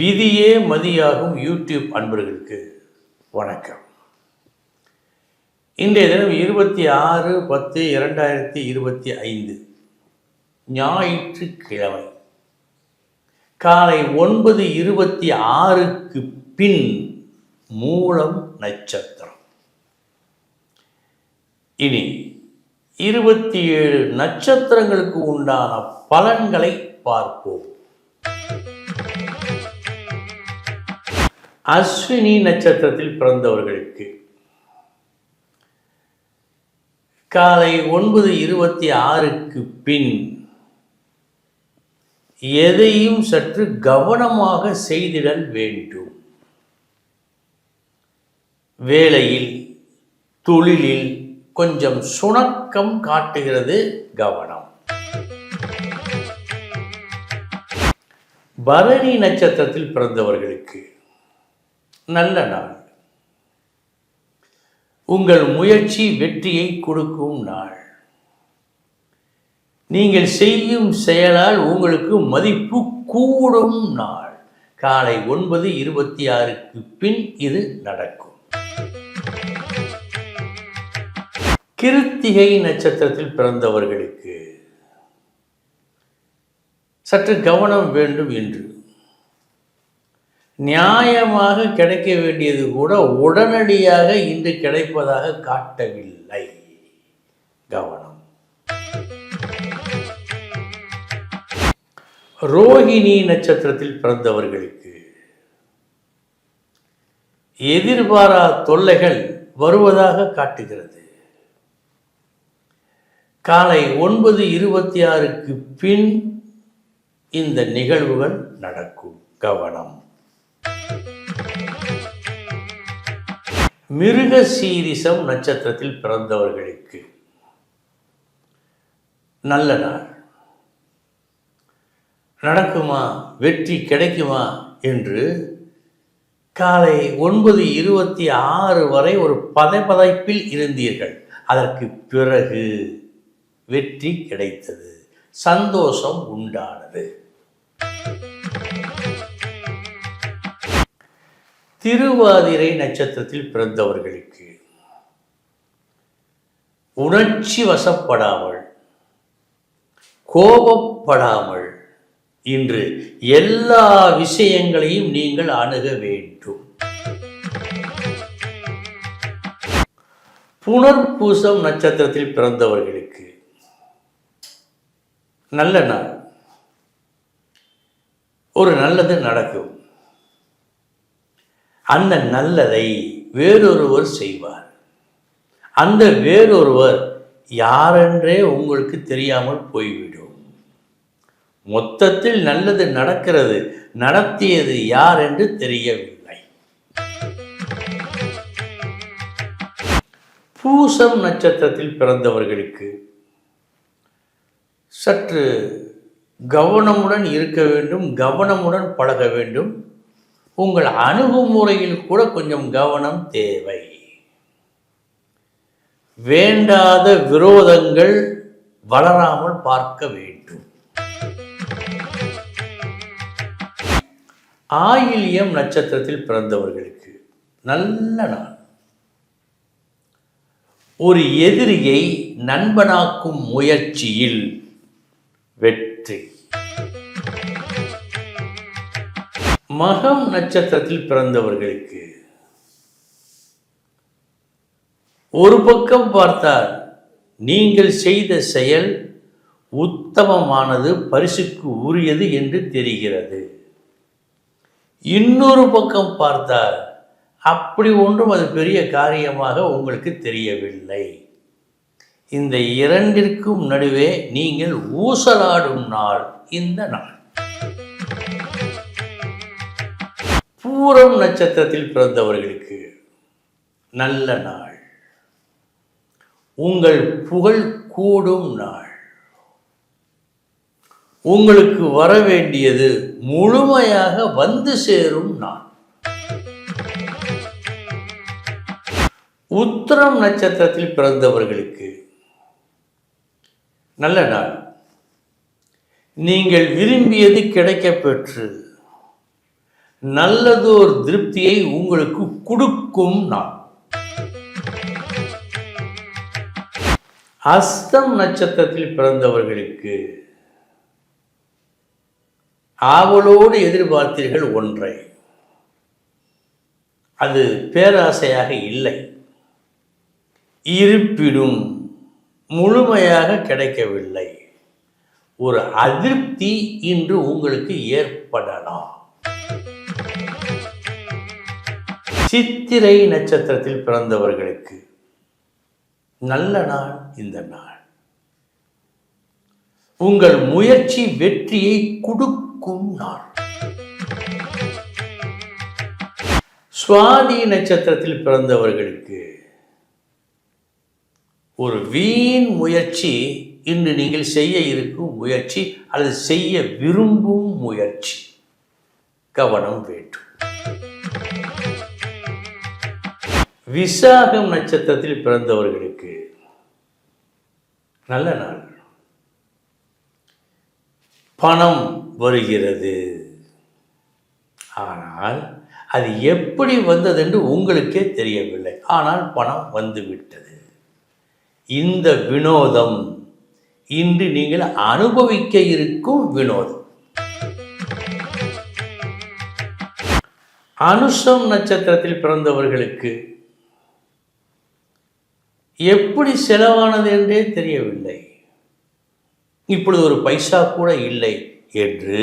விதியே மதியாகும் யூடியூப் அன்பர்களுக்கு வணக்கம். இன்றைய தினம் இருபத்தி ஆறு பத்து இரண்டாயிரத்தி இருபத்தி ஐந்து. ஞாயிற்றுக்கிழமை. காலை ஒன்பது இருபத்தி ஆறுக்கு பின் மூலம் நட்சத்திரம். இனி இருபத்தி ஏழு நட்சத்திரங்களுக்கு உண்டான பலன்களை பார்ப்போம். அஸ்வினி நட்சத்திரத்தில் பிறந்தவர்களுக்கு. காலை ஒன்பது இருபத்தி ஆறுக்கு பின் எதையும் சற்று கவனமாக செய்திடல் வேண்டும். வேலையில் தொழிலில் கொஞ்சம் சுணக்கம் காட்டுகிறது கவனம். பரணி நட்சத்திரத்தில் பிறந்தவர்களுக்கு. நல்ல நாள். உங்கள் முயற்சி வெற்றியை கொடுக்கும் நாள். நீங்கள் செய்யும் செயலால் உங்களுக்கு மதிப்பு கூடும் நாள். காலை ஒன்பது இருபத்தி ஆறுக்கு பின் இது நடக்கும். கிருத்திகை நட்சத்திரத்தில் பிறந்தவர்களுக்கு சற்று கவனம் வேண்டும் என்று நியாயமாக கிடைக்க வேண்டியது கூட உடனடியாக இன்று கிடைப்பதாக காட்டவில்லை. கவனம். ரோகிணி நட்சத்திரத்தில் பிறந்தவர்களுக்கு எதிர்பாரா தொல்லைகள் வருவதாக காட்டுகிறது. காலை ஒன்பது இருபத்தி ஆறுக்கு பின் இந்த நிகழ்வுகள் நடக்கும். கவனம். மிருக சீரிசம் நட்சத்திரத்தில் பிறந்தவர்களுக்கு. நல்ல நாள். நடக்குமா? வெற்றி கிடைக்குமா? என்று காலை ஒன்பது இருபத்தி ஆறு வரை ஒரு பதைப்பதைப்பில் இருந்தீர்கள். அதற்கு பிறகு வெற்றி கிடைத்தது. சந்தோஷம் உண்டானது. திருவாதிரை நட்சத்திரத்தில் பிறந்தவர்களுக்கு உணர்ச்சி வசப்படாமல் கோபப்படாமல் இன்று எல்லா விஷயங்களையும் நீங்கள் அணுக வேண்டும். புனர்பூசம் நட்சத்திரத்தில் பிறந்தவர்களுக்கு நல்ல நாள். ஒரு நல்லது நடக்கும். அந்த நல்லதை வேறொருவர் செய்வார். அந்த வேறொருவர் யாரென்றே உங்களுக்கு தெரியாமல் போய்விடும். மொத்தத்தில் நல்லது நடக்கிறது நடத்தியது யார் என்று தெரியவில்லை. பூசம் நட்சத்திரத்தில் பிறந்தவர்களுக்கு சற்று கவனமுடன் இருக்க வேண்டும் கவனமுடன் பழக வேண்டும். உங்கள் அணுகுமுறையில் கூட கொஞ்சம் கவனம் தேவை. வேண்டாத விரோதங்கள் வளராமல் பார்க்க வேண்டும். ஆயில்யம் நட்சத்திரத்தில் பிறந்தவர்களுக்கு நல்ல நாள். ஒரு எதிரியை நண்பனாக்கும் முயற்சியில் வெற்றி மகம் நட்சத்திரத்தில் பிறந்தவர்களுக்கு. ஒரு பக்கம் பார்த்தால் நீங்கள் செய்த செயல் உத்தமமானது பரிசுக்கு உரியது என்று தெரிகிறது. இன்னொரு பக்கம் பார்த்தால் அப்படி ஒன்றும் அது பெரிய காரியமாக உங்களுக்கு தெரியவில்லை. இந்த இரண்டிற்கும் நடுவே நீங்கள் ஊசலாடும் நாள் இந்த நாள். பூரம் நட்சத்திரத்தில் பிறந்தவர்களுக்கு நல்ல நாள். உங்கள் புகழ் கூடும் நாள். உங்களுக்கு வர வேண்டியது முழுமையாக வந்து சேரும் நாள். உத்திரம் நட்சத்திரத்தில் பிறந்தவர்களுக்கு நல்ல நாள். நீங்கள் விரும்பியது கிடைக்கப்பெற்று நல்லதோர் திருப்தியை உங்களுக்கு கொடுக்கும் நாள். அஸ்தம் நட்சத்திரத்தில் பிறந்தவர்களுக்கு ஆவலோடு எதிர்பார்த்தீர்கள் ஒன்றை. அது பேராசையாக இல்லை. இருப்பினும் முழுமையாக கிடைக்கவில்லை. ஒரு அதிருப்தி இன்று உங்களுக்கு ஏற்படலாம். சித்திரை நட்சத்திரத்தில் பிறந்தவர்களுக்கு நல்ல நாள் இந்த நாள். உங்கள் முயற்சி வெற்றியை கொடுக்கும் நாள். சுவாதி நட்சத்திரத்தில் பிறந்தவர்களுக்கு ஒரு வீண் முயற்சி இன்று நீங்கள் செய்ய இருக்கும் முயற்சி அல்லது செய்ய விரும்பும் முயற்சி. கவனம் வேண்டும். விசாகம் நட்சத்திரத்தில் பிறந்தவர்களுக்கு நல்ல நாள். பணம் வருகிறது. ஆனால் அது எப்படி வந்ததென்று உங்களுக்கே தெரியவில்லை. ஆனால் பணம் வந்துவிட்டது. இந்த வினோதம் இன்று நீங்கள் அனுபவிக்க இருக்கும் வினோதம். அனுஷம் நட்சத்திரத்தில் பிறந்தவர்களுக்கு எப்படி செலவானது என்றே தெரியவில்லை. இப்பொழுது ஒரு பைசா கூட இல்லை என்று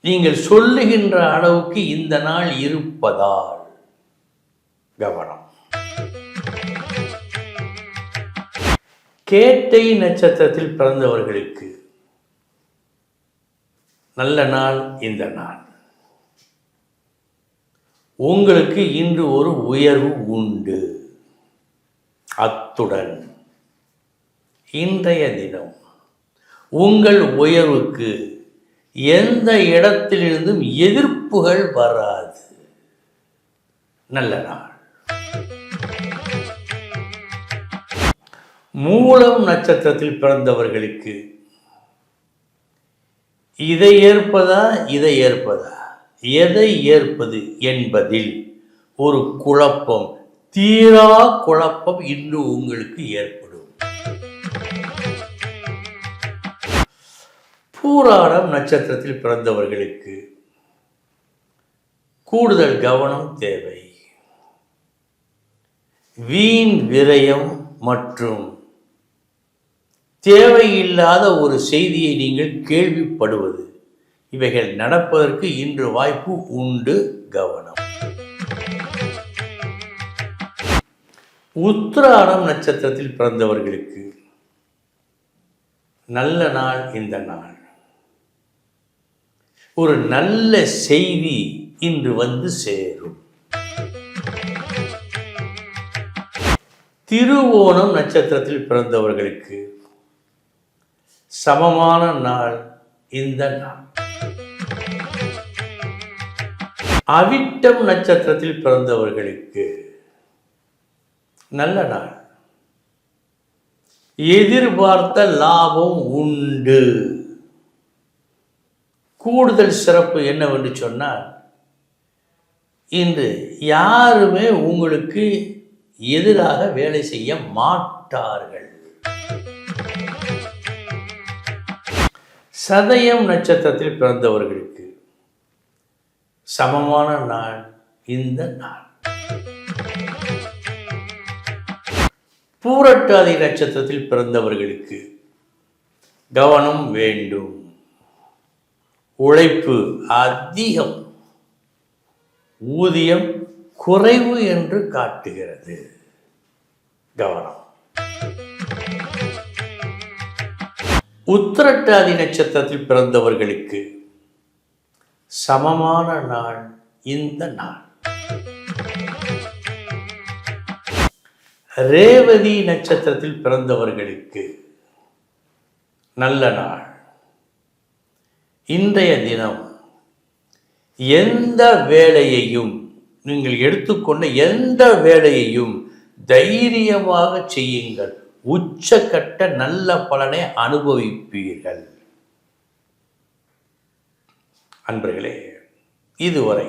நீங்கள் சொல்லுகின்ற அளவுக்கு இந்த நாள் இருப்பதால் கவனம். கேட்டை நட்சத்திரத்தில் பிறந்தவர்களுக்கு நல்ல நாள் இந்த நாள். உங்களுக்கு இன்று ஒரு உயர்வு உண்டு. அத்துடன். இன்றைய தினம் உங்கள் உயர்வுக்கு எந்த இடத்திலிருந்தும் எதிர்ப்புகள் வராது. நல்ல நாள். மூலம் நட்சத்திரத்தில் பிறந்தவர்களுக்கு இதை ஏற்பதா இதை ஏற்பதா? எதை ஏற்பது என்பதில் ஒரு குழப்பம் தீரா குழப்பம் இன்று உங்களுக்கு ஏற்படும். பூராடம் நட்சத்திரத்தில் பிறந்தவர்களுக்கு கூடுதல் கவனம் தேவை. வீண் விரயம் மற்றும் தேவையில்லாத ஒரு செய்தியை நீங்கள் கேள்விப்படுவது. இவைகள் நடப்பதற்கு இன்று வாய்ப்பு உண்டு கவனம். உத்திராடம் நட்சத்திரத்தில் பிறந்தவர்களுக்கு நல்ல நாள் இந்த நாள். ஒரு நல்ல செய்தி இன்று வந்து சேரும். திருவோணம் நட்சத்திரத்தில் பிறந்தவர்களுக்கு சமமான நாள் இந்த நாள். அவிட்டம் நட்சத்திரத்தில் பிறந்தவர்களுக்கு நல்ல நாள். எதிர்பார்த்த லாபம் உண்டு. கூடுதல் சிறப்பு என்னவென்று சொன்னால் இன்று யாருமே உங்களுக்கு எதிராக வேலை செய்ய மாட்டார்கள். சதயம் நட்சத்திரத்தில் பிறந்தவர்களுக்கு சமமான நாள் இந்த நாள். பூரட்டாதி நட்சத்திரத்தில் பிறந்தவர்களுக்கு கவனம் வேண்டும். உழைப்பு அதிகம். ஊதியம் குறைவு என்று காட்டுகிறது. கவனம். உத்திரட்டாதி நட்சத்திரத்தில் பிறந்தவர்களுக்கு சமமான நாள் இந்த நாள். ரேவதி நட்சத்திரத்தில் பிறந்தவர்களுக்கு நல்ல நாள். இன்றைய தினம் எந்த வேலையையும் நீங்கள் எடுத்துக்கொண்ட எந்த வேலையையும் தைரியமாக செய்யுங்கள். உச்சக்கட்ட நல்ல பலனை அனுபவிப்பீர்கள். அன்பர்களே இதுவரை